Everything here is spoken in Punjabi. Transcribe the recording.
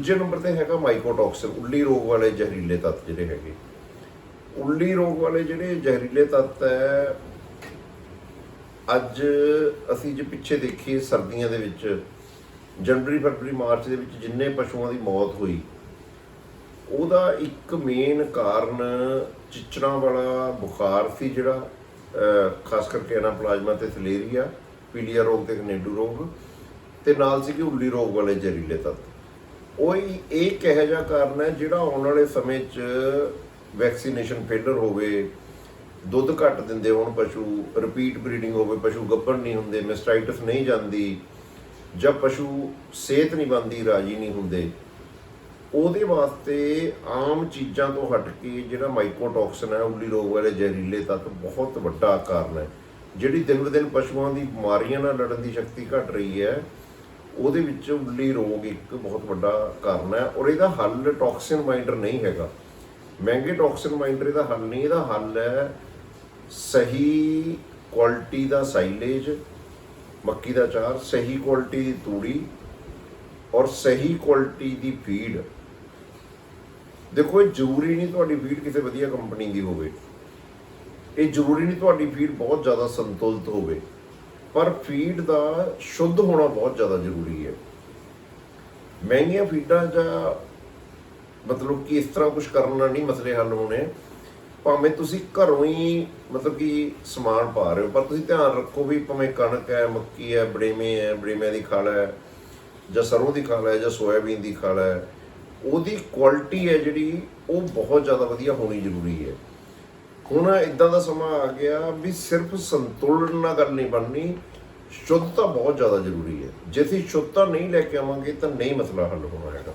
ਦੂਜੇ ਨੰਬਰ ਤੇ ਹੈਗਾ ਮਾਈਕੋਟੌਕਸਿਨ ਉੱਲੀ ਰੋਗ ਵਾਲੇ ਜ਼ਹਿਰੀਲੇ ਤੱਤ ਜਿਹੜੇ ਹੈਗੇ। ਉੱਲੀ ਰੋਗ ਵਾਲੇ ਜਿਹੜੇ ਜ਼ਹਿਰੀਲੇ ਤੱਤ ਹੈ ਅੱਜ ਅਸੀਂ ਜੇ ਪਿੱਛੇ ਦੇਖੀਏ ਸਰਦੀਆਂ ਦੇ ਵਿੱਚ, ਜਨਵਰੀ, ਫਰਵਰੀ, ਮਾਰਚ ਦੇ ਵਿੱਚ ਜਿੰਨੇ ਪਸ਼ੂਆਂ ਦੀ ਮੌਤ ਹੋਈ, ਉਹਦਾ ਇੱਕ ਮੇਨ ਕਾਰਨ ਚਿਚੜਾਂ ਵਾਲਾ ਬੁਖਾਰ ਸੀ ਜਿਹੜਾ ਖਾਸ ਕਰਕੇ ਐਨਾਪਲਾਜ਼ਮਾ ਤੇ ਥਲੇਰੀਆ ਪੀਲੀਆ ਰੋਗ ਤੇ ਗਨੇਡੂ ਰੋਗ, ਤੇ ਨਾਲ ਸੀ ਕਿ ਉੱਲੀ ਰੋਗ ਵਾਲੇ ਜ਼ਹਿਰੀਲੇ ਤੱਤ। ਉਹ ਇਹ ਕਿਹੋ ਜਿਹਾ ਕਾਰਨ ਹੈ ਜਿਹੜਾ ਆਉਣ ਵਾਲੇ ਸਮੇਂ 'ਚ ਵੈਕਸੀਨੇਸ਼ਨ ਫੇਲਰ ਹੋਵੇ, ਦੁੱਧ ਘੱਟ ਦਿੰਦੇ ਹੋਣ, ਪਸ਼ੂ ਰਿਪੀਟ ਬਰੀਡਿੰਗ ਹੋਵੇ, ਪਸ਼ੂ ਗੱਭਣ ਨਹੀਂ ਹੁੰਦੇ ਮੈਸਟਾਈਟਸ ਨਹੀਂ ਜਾਂਦੀ, ਜਾਂ ਪਸ਼ੂ ਸਿਹਤ ਨਹੀਂ ਬਣਦੀ, ਰਾਜੀ ਨਹੀਂ ਹੁੰਦੇ, ਉਹਦੇ ਵਾਸਤੇ ਆਮ ਚੀਜ਼ਾਂ ਤੋਂ ਹਟ ਕੇ ਜਿਹੜਾ ਮਾਈਕੋਟੌਕਸਿਨ ਹੈ, ਉਲੀ ਰੋਗ ਵਾਲੇ ਜ਼ਹਿਰੀਲੇ ਤੱਤ ਬਹੁਤ ਵੱਡਾ ਕਾਰਨ ਹੈ। ਜਿਹੜੀ ਦਿਨ ਬ ਦਿਨ ਪਸ਼ੂਆਂ ਦੀ ਬਿਮਾਰੀਆਂ ਨਾਲ ਲੜਨ ਦੀ ਸ਼ਕਤੀ ਘਟ ਰਹੀ ਹੈ ਉਹਦੇ ਵਿੱਚ ਉੱਲੀ ਰੋਗ ਇੱਕ ਬਹੁਤ ਵੱਡਾ ਕਾਰਨ ਹੈ ਔਰ ਇਹਦਾ ਹੱਲ ਟੌਕਸਿਨ ਮਾਈਂਡਰ ਨਹੀਂ ਹੈਗਾ। ਮਹਿੰਗੇ ਟੌਕਸਿਨ ਮਾਈਂਡਰ ਇਹਦਾ ਹੱਲ ਨਹੀਂ, ਇਹਦਾ ਹੱਲ ਹੈ ਸਹੀ ਕੁਆਲਿਟੀ ਦਾ ਸਾਈਲੇਜ ਮੱਕੀ ਦਾ ਚਾਰ, ਸਹੀ ਕੁਆਲਿਟੀ ਦੀ ਤੂੜੀ ਔਰ ਸਹੀ ਕੁਆਲਿਟੀ ਦੀ ਫੀਡ ਦੇਖੋ, ਇਹ ਜ਼ਰੂਰੀ ਨਹੀਂ ਤੁਹਾਡੀ ਫੀਡ ਕਿਸੇ ਵਧੀਆ ਕੰਪਨੀ ਦੀ ਹੋਵੇ। ਇਹ ਜ਼ਰੂਰੀ ਨਹੀਂ ਤੁਹਾਡੀ ਫੀਡ ਬਹੁਤ ਜ਼ਿਆਦਾ ਸੰਤੁਲਿਤ ਹੋਵੇ। ਪਰ ਫੀਡ ਦਾ ਸ਼ੁੱਧ ਹੋਣਾ ਬਹੁਤ ਜ਼ਿਆਦਾ ਜ਼ਰੂਰੀ ਹੈ। ਮਹਿੰਗੀਆਂ ਫੀਡਾਂ ਜਾਂ ਮਤਲਬ ਕਿ ਇਸ ਤਰ੍ਹਾਂ ਕੁਝ ਕਰਨ ਨਾਲ ਨਹੀਂ ਮਸਲੇ ਹੱਲ ਹੋਣੇ। ਭਾਵੇਂ ਤੁਸੀਂ ਘਰੋਂ ਹੀ ਮਤਲਬ ਕਿ ਸਮਾਨ ਪਾ ਰਹੇ ਹੋ, ਪਰ ਤੁਸੀਂ ਧਿਆਨ ਰੱਖੋ ਵੀ ਭਾਵੇਂ ਕਣਕ ਹੈ, ਮੱਕੀ ਹੈ ਬੜੇਵੇਂ ਹੈ ਬੜੇਵੇਂ ਦੀ ਖਲ ਹੈ, ਜਾਂ ਸਰੋਂ ਦੀ ਖਲ ਹੈ, ਜਾਂ ਸੋਇਆਬੀਨ ਦੀ ਖਲ ਹੈ, ਉਹਦੀ ਕੁਆਲਿਟੀ ਹੈ ਜਿਹੜੀ ਉਹ ਬਹੁਤ ਜ਼ਿਆਦਾ ਵਧੀਆ ਹੋਣੀ ਜ਼ਰੂਰੀ ਹੈ। ਹੁਣ ਇਦਾਂ ਦਾ ਸਮਾਂ ਆ ਗਿਆ ਵੀ ਸਿਰਫ ਸੰਤੁਲਨ ਨਾਲ ਗੱਲ ਨਹੀਂ ਬਣਨੀ ਸ਼ੁੱਧਤਾ ਬਹੁਤ ਜ਼ਿਆਦਾ ਜ਼ਰੂਰੀ ਹੈ। ਜੇ ਅਸੀਂ ਸ਼ੁੱਧਤਾ ਨਹੀਂ ਲੈ ਕੇ ਆਵਾਂਗੇ ਤਾਂ ਨਹੀਂ ਮਸਲਾ ਹੱਲ ਹੋਣਾ ਹੈਗਾ।